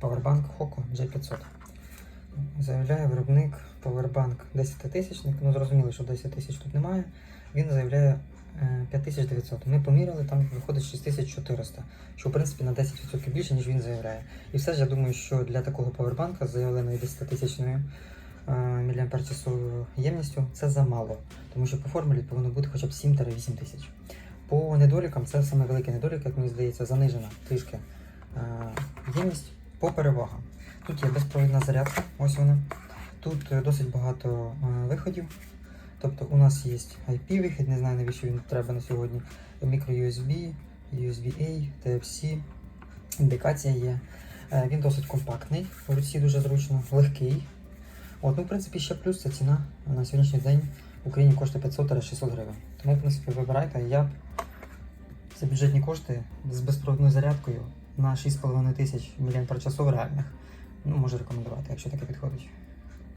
Powerbank Hoco J500. Заявляє виробник Powerbank 10 тисячник. Ну зрозуміло, що 10 тисяч тут немає. Він заявляє е, 5900. Ми поміряли, там виходить 6400, що в принципі на 10% більше, ніж він заявляє. І все ж я думаю, що для такого повербанка з заявленою 10 тисячною мАч ємністю це замало. Тому що по формулі повинно бути хоча б 7-8 тисяч. По недолікам, це саме великий недолік, як мені здається, занижена трішки е, ємність по перевагам. Тут є безпровідна зарядка, ось вона. Тут е, досить багато е, виходів. Тобто у нас є IP-вихід, не знаю навіщо він треба на сьогодні. Micro-USB, USB-A, Type-C, індикація є. Е, Він досить компактний, в руці дуже зручно, легкий. От, ну, в принципі, ще плюс це ціна на сьогоднішній день в Україні коштує 500-600 гривень. Тому, в принципі, вибирайте. Я за бюджетні кошти з безпровідною зарядкою на 6,5 тисяч мАч реальних. Ну, можу рекомендувати, якщо таке підходить.